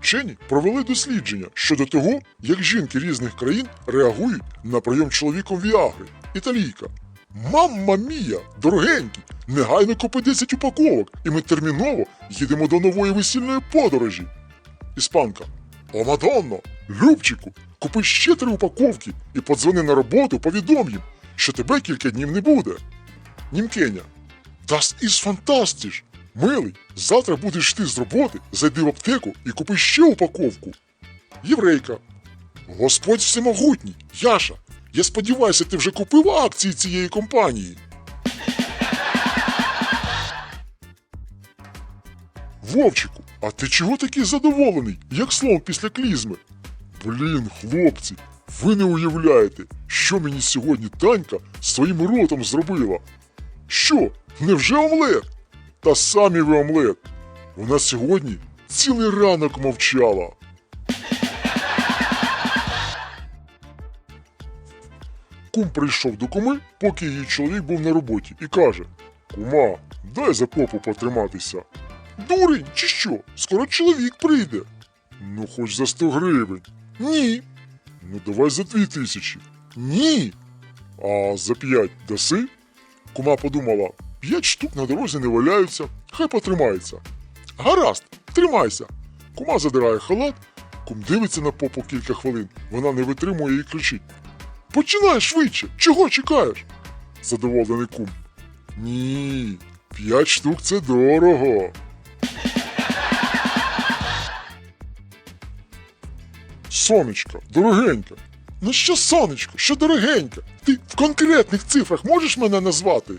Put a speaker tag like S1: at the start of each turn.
S1: Вчені провели дослідження щодо того, як жінки різних країн реагують на прийом чоловіком Віагри. Італійка. Мамма мія, дорогенькі, негайно купи 10 упаковок, і ми терміново їдемо до нової весільної подорожі. Іспанка. О, Мадонно, Любчику, купи ще три упаковки і подзвони на роботу, повідом їм, що тебе кілька днів не буде. Німкеня. Das ist fantastisch! Милий, завтра будеш йти з роботи, зайди в аптеку і купи ще упаковку. Єврейка. Господь всемогутній, Яша, я сподіваюся, ти вже купив акції цієї компанії. Вовчику, а ти чого такий задоволений, як слон після клізми? Блін, хлопці, ви не уявляєте, що мені сьогодні Танька своїм ротом зробила. Що, невже омлет? Та самі ви омлет. Вона сьогодні цілий ранок мовчала. Кум прийшов до куми, поки її чоловік був на роботі, і каже: Кума, дай за попу потриматися. Дурень, чи що? Скоро чоловік прийде. Ну, хоч за 100 гривень. Ні. Ну, давай за дві тисячі. Ні. А за п'ять даси? Кума подумала, п'ять штук на дорозі не валяються, хай потримається. Гаразд, тримайся. Кума задирає халат, кум дивиться на попу кілька хвилин, вона не витримує і кричить. Починай швидше, чого чекаєш? Задоволений кум. Ні, п'ять штук це дорого. Сонечко, дорогенька. Ну що сонечко, що дорогенька? Ти в конкретних цифрах можеш мене назвати?